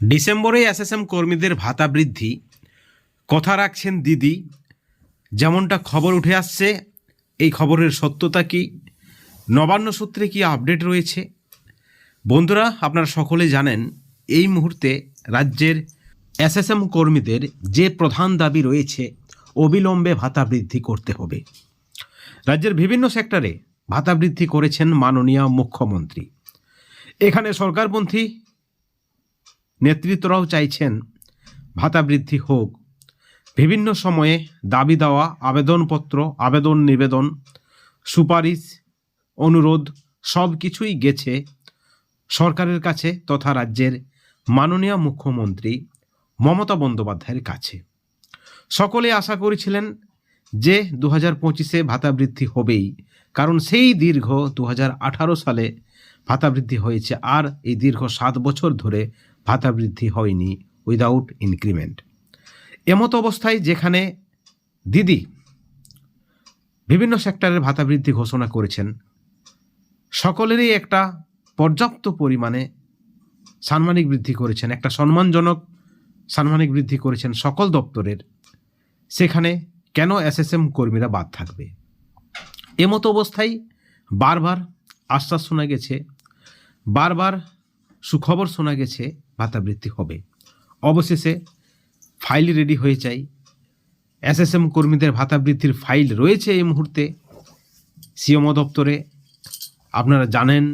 ডিসেম্বরে এসএসএম কর্মীদের ভাতা বৃদ্ধি, কথা রাখছেন দিদি, যেমনটা খবর উঠে আসছে, এই খবরের সত্যতা কি, নবান্ন সূত্রে কি আপডেট রয়েছে? বন্ধুরা, আপনারা সকলে জানেন, এই মুহূর্তে রাজ্যের এসএসএম কর্মীদের যে প্রধান দাবি রয়েছে, অবিলম্বে ভাতা বৃদ্ধি করতে হবে। রাজ্যের বিভিন্ন সেক্টরে ভাতা বৃদ্ধি করেছেন মাননীয় মুখ্যমন্ত্রী। এখানে সরকারপন্থী নেতৃত্বরাও চাইছেন ভাতা বৃদ্ধি হোক। বিভিন্ন সময়ে দাবি দেওয়া আবেদনপত্র, আবেদন নিবেদন, সুপারিশ, অনুরোধ সব কিছুই গেছে সরকারের কাছে তথা রাজ্যের মাননীয় মুখ্যমন্ত্রী মমতা বন্দ্যোপাধ্যায়ের কাছে। সকলে আশা করেছিলেন যে দু হাজার পঁচিশে ভাতা বৃদ্ধি হবেই, কারণ সেই দীর্ঘ দু হাজার আঠারো সালে ভাতা বৃদ্ধি হয়েছে। আর এই দীর্ঘ সাত বছর ধরে ভাতা বৃদ্ধি হয়নি উইদাউট ইনক্রিমেন্ট এমতো অবস্থায় যেখানে দিদি বিভিন্ন সেক্টরের ভাতা বৃদ্ধি ঘোষণা করেছেন, সকলেরই একটা পর্যাপ্ত পরিমাণে সাম্মানিক বৃদ্ধি করেছেন, একটা সম্মানজনক সাম্মানিক বৃদ্ধি করেছেন সকল দপ্তরের, সেখানে কেন এসএসএম কর্মীরা বাদ থাকবে? এমতো অবস্থায় বারবার আশ্বাস শোনা গেছে, বারবার সুখবর শোনা গেছে ভাতা বৃদ্ধি হবে। অবশেষে ফাইল রেডি হয়ে চাই এসএসএম কর্মীদের ভাতা বৃদ্ধির ফাইল রয়েছে এই মুহূর্তে সিএমও দপ্তরে। আপনারা জানেন,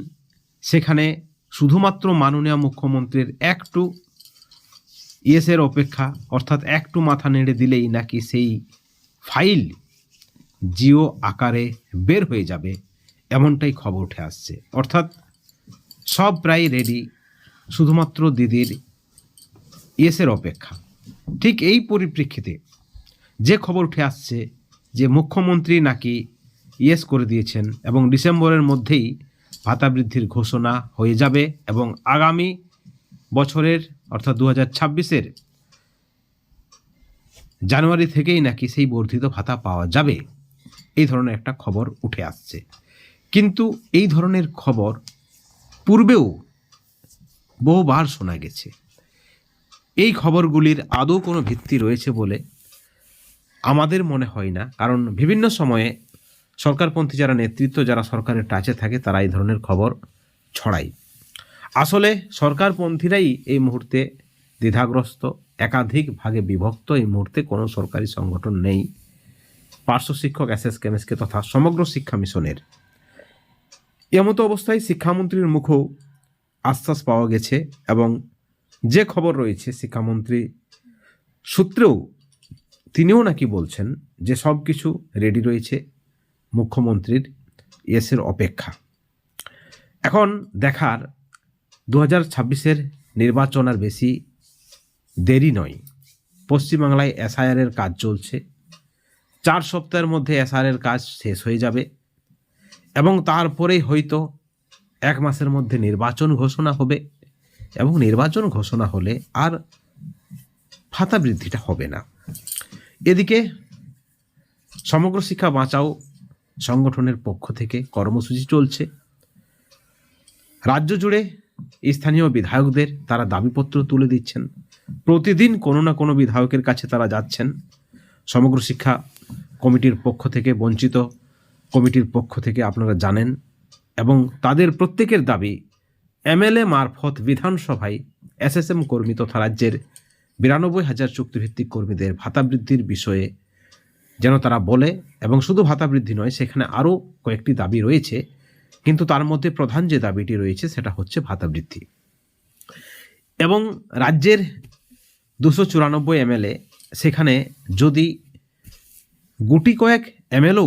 সেখানে শুধুমাত্র মাননীয় মুখ্যমন্ত্রীর একটু ইয়েসের অপেক্ষা, অর্থাৎ একটু মাথা নেড়ে দিলেই নাকি সেই ফাইল জিও আকারে বের হয়ে যাবে, এমনটাই খবর উঠে আসছে। অর্থাৎ সব প্রায় রেডি শুধুমাত্র দিদির ইয়েসের অপেক্ষা। ঠিক এই পরিপ্রেক্ষিতে যে খবর উঠে আসছে যে মুখ্যমন্ত্রী নাকি ইয়েস করে দিয়েছেন এবং ডিসেম্বরের মধ্যেই ভাতা বৃদ্ধির ঘোষণা হয়ে যাবে এবং আগামী বছরের অর্থাৎ দু হাজার ছাব্বিশের জানুয়ারি থেকেই নাকি সেই বর্ধিত ভাতা পাওয়া যাবে, এই ধরনের একটা খবর উঠে আসছে। কিন্তু এই ধরনের খবর পূর্বেও বহুবার শোনা গেছে। এই খবরগুলির আদৌ কোনো ভিত্তি রয়েছে বলে আমাদের মনে হয় না, কারণ বিভিন্ন সময়ে সরকারপন্থী যারা নেতৃত্ব, যারা সরকারের টাচে থাকে, তারা এই ধরনের খবর ছড়ায়। আসলে সরকারপন্থীরাই এই মুহূর্তে দ্বিধাগ্রস্ত, একাধিক ভাগে বিভক্ত। এই মুহূর্তে কোনো সরকারি সংগঠন নেই। পার্শ্ব শিক্ষক এস এস কেমএসকে তথা সমগ্র শিক্ষা মিশনের। এমতো অবস্থায় শিক্ষামন্ত্রীর মুখেও আশ্বাস পাওয়া গেছে এবং যে খবর রয়েছে শিক্ষামন্ত্রী সূত্রেও তিনিও নাকি বলছেন যে সব কিছু রেডি রয়েছে মুখ্যমন্ত্রীর ইয়েসের অপেক্ষা। এখন দেখার দু হাজার ছাব্বিশের নির্বাচন আর বেশি দেরি নয়। পশ্চিমবাংলায় এসআইআরের কাজ চলছে। চার সপ্তাহের মধ্যে এসআইআরের কাজ শেষ হয়ে যাবে এবং তারপরেই হয়তো এক মাসের মধ্যে নির্বাচন ঘোষণা হবে এবং নির্বাচন ঘোষণা হলে আর ভাতা বৃদ্ধিটা হবে না। এদিকে সমগ্র শিক্ষা বাঁচাও সংগঠনের পক্ষ থেকে কর্মসূচি চলছে। রাজ্য জুড়ে স্থানীয় বিধায়কদের তারা দাবিপত্র তুলে দিচ্ছেন। প্রতিদিন কোনো না কোনো বিধায়কের কাছে তারা যাচ্ছেন। সমগ্র শিক্ষা কমিটির পক্ষ থেকে বঞ্চিত কমিটির পক্ষ থেকে আপনারা জানেন এবং তাদের প্রত্যেকের দাবি, এমএলএ মারফত বিধানসভায় এসএসএম কর্মী তথা রাজ্যের বিরানব্বই হাজার চুক্তিভিত্তিক কর্মীদের ভাতা বৃদ্ধির বিষয়ে যেন তারা বলে এবং শুধু ভাতা বৃদ্ধি নয়, সেখানে আরও কয়েকটি দাবি রয়েছে, কিন্তু তার মধ্যে প্রধান যে দাবিটি রয়েছে সেটা হচ্ছে ভাতা বৃদ্ধি। এবং রাজ্যের দুশো চুরানব্বই এমএলএ, সেখানে যদি গুটি কয়েক এমএলও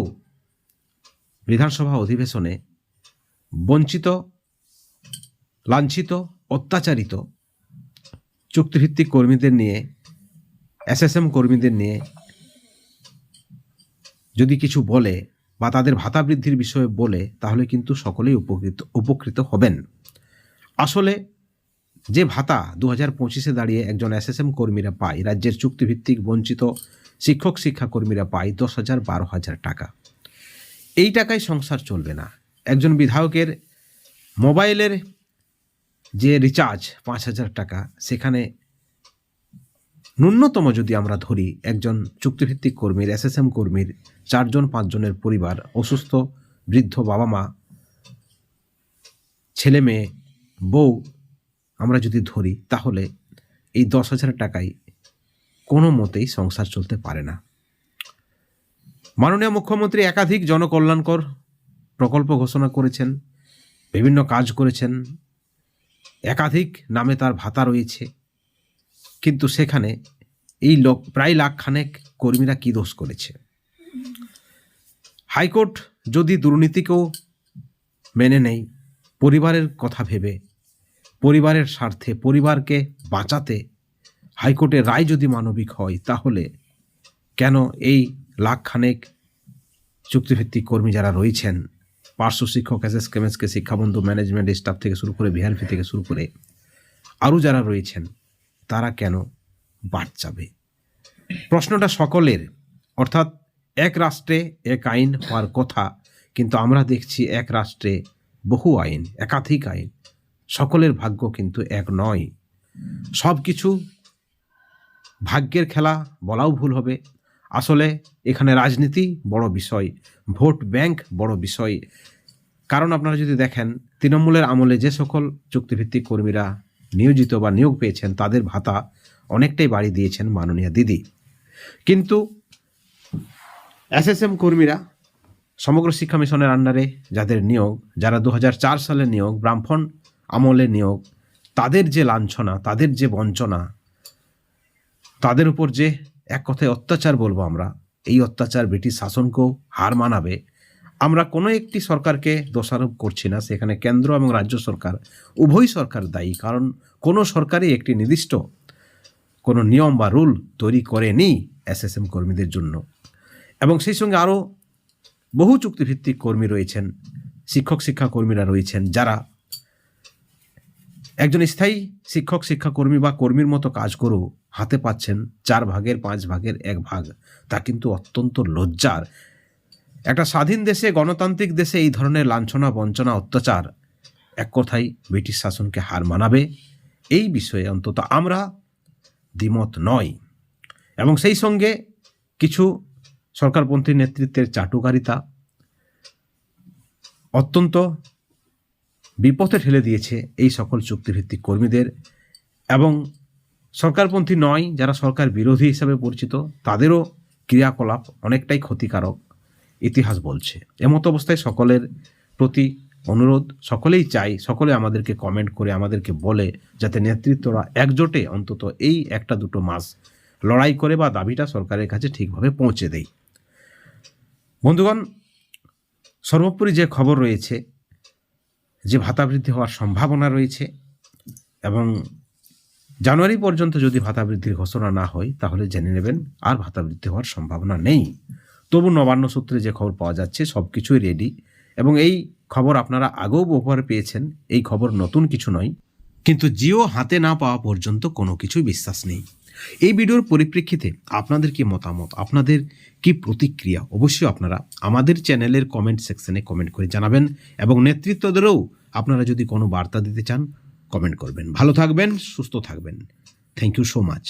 বিধানসভা অধিবেশনে বঞ্চিত, লাঞ্ছিত, অত্যাচারিত চুক্তিভিত্তিক কর্মীদের নিয়ে, এসএসএম কর্মীদের নিয়ে যদি কিছু বলে বা তাদের ভাতা বৃদ্ধির বিষয়ে বলে, তাহলে কিন্তু সকলেই উপকৃত উপকৃত হবেন। আসলে যে ভাতা দু হাজার পঁচিশে দাঁড়িয়ে একজন এসএসএম কর্মীরা পায়, রাজ্যের চুক্তিভিত্তিক বঞ্চিত শিক্ষক, শিক্ষাকর্মীরা পায় দশ হাজার বারো হাজার টাকা। এই টাকায় সংসার চলবে না। একজন বিধায়কের মোবাইলের যে রিচার্জ, পাঁচ হাজার টাকা, সেখানে ন্যূনতম যদি আমরা ধরি, একজন চুক্তিভিত্তিক কর্মীর, এসএসএম কর্মীর, চারজন, পাঁচজনের পরিবার, অসুস্থ, বৃদ্ধ বাবা মা, ছেলে মেয়ে, বউ, আমরা যদি ধরি, তাহলে এই দশ হাজার টাকায় কোনো মতেই সংসার চলতে পারে না। মাননীয় মুখ্যমন্ত্রী একাধিক জনকল্যাণকর প্রকল্প ঘোষণা করেছেন, বিভিন্ন কাজ করেছেন, একাধিক নামে তার ভাতা রয়েছে। কিন্তু সেখানে এই লোক, প্রায় লাখখানেক কর্মীরা কী দোষ করেছে? হাইকোর্ট যদি দুর্নীতিকেও মেনে নেই পরিবারের কথা ভেবে, পরিবারের স্বার্থে, পরিবারকে বাঁচাতে হাইকোর্টের রায় যদি মানবিক হয়, তাহলে কেন এই লাখখানেক চুক্তিভিত্তিক কর্মী যারা রয়েছেন পার্শ্ব শিক্ষক এস এস কেমএসকে শিক্ষাবন্ধু ম্যানেজমেন্ট স্টাফ থেকে শুরু করে বিহারপি থেকে শুরু করে আরও যারা রয়েছেন, তারা কেন বাদ যাবে? প্রশ্নটা সকলের, অর্থাৎ এক রাষ্ট্রে এক আইন হওয়ার কথা, কিন্তু আমরা দেখছি এক রাষ্ট্রে বহু আইন, একাধিক আইন, সকলের ভাগ্য কিন্তু এক নয়। সব কিছু ভাগ্যের খেলা, বলাও ভুল হবে। আসলে এখানে রাজনীতি বড় বিষয়, ভোট ব্যাংক বড় বিষয়। কারণ আপনারা যদি দেখেন, তৃণমূলের আমলে যে সকল চুক্তিভিত্তিক কর্মীরা নিয়োজিত বা নিয়োগ পেয়েছেন, তাদের ভাতা অনেকটাই বাড়ি দিয়েছেন মাননীয় দিদি। কিন্তু এসএসএম কর্মীরা, সমগ্র শিক্ষা মিশনের আন্ডারে যাদের নিয়োগ, যারা দু হাজার চার সালে নিয়োগ, ব্রাহ্মণ আমলে নিয়োগ, তাদের যে লাঞ্ছনা, তাদের যে বঞ্চনা, তাদের উপর যে এক কথায় অত্যাচার বলব আমরা। এই অত্যাচার ব্রিটিশ শাসনকেও হার মানাবে। আমরা কোনো একটি সরকারকে দোষারোপ করছি না। সেখানে কেন্দ্র এবং রাজ্য সরকার, উভয় সরকার দায়ী। কারণ কোনো সরকারই একটি নির্দিষ্ট কোনো নিয়ম বা রুল তৈরি করেনি এসএসএম কর্মীদের জন্য। এবং সেই সঙ্গে আরও বহু চুক্তিভিত্তিক কর্মী রয়েছেন শিক্ষক শিক্ষা কর্মীরা রয়েছেন যারা একজন স্থায়ী শিক্ষক, শিক্ষাকর্মী বা কর্মীর মতো কাজ করেও হাতে পাচ্ছেন চার ভাগের, পাঁচ ভাগের, এক ভাগ। তা কিন্তু অত্যন্ত লজ্জার। একটা স্বাধীন দেশে, গণতান্ত্রিক দেশে এই ধরনের লাঞ্ছনা, বঞ্চনা, অত্যাচার এক কথায় ব্রিটিশ শাসনকে হার মানাবে। এই বিষয়ে অন্তত আমরা দ্বিমত নয় এবং সেই সঙ্গে কিছু সরকারপন্থী নেতৃত্বের চাটুকারিতা অত্যন্ত বিপথে ঠেলে দিয়েছে এই সকল চুক্তিভিত্তিক কর্মীদের এবং সরকারপন্থী নয়, যারা সরকার বিরোধী হিসাবে পরিচিত, তাদেরও ক্রিয়াকলাপ অনেকটাই ক্ষতিকারক ইতিহাস বলছে। এমত অবস্থায় সকলের প্রতি অনুরোধ, সকলেই চাই, সকলে আমাদেরকে কমেন্ট করে আমাদেরকে বলে যাতে নেতৃত্বরা একজোটে অন্তত এই একটা দুটো মাস লড়াই করে বা দাবিটা সরকারের কাছে ঠিকভাবে পৌঁছে দেয় বন্ধুগণ, সর্বোপরি যে খবর রয়েছে যে ভাতা বৃদ্ধি হওয়ার সম্ভাবনা রয়েছে এবং জানুয়ারি পর্যন্ত যদি ভাতা বৃদ্ধির ঘোষণা না হয়, তাহলে জেনে নেবেন আর ভাতা বৃদ্ধি হওয়ার সম্ভাবনা নেই। তবু নবান্ন সূত্রে যে খবর পাওয়া যাচ্ছে সব কিছুই রেডি এবং এই খবর আপনারা আগেও বহুবার পেয়েছেন। এই খবর নতুন কিছু নয় কিন্তু জিও হাতে না পাওয়া পর্যন্ত কোনো কিছু বিশ্বাস নেই। এই ভিডিওর পরিপ্রেক্ষিতে আপনাদের কি মতামত? আপনাদের কি প্রতিক্রিয়া? অবশ্যই আপনারা আমাদের চ্যানেলের কমেন্ট সেকশনে কমেন্ট করে জানাবেন এবং নেতৃত্বদেরও আপনারা যদি কোনো বার্তা দিতে চান কমেন্ট করবেন। ভালো থাকবেন, সুস্থ থাকবেন। Thank you so much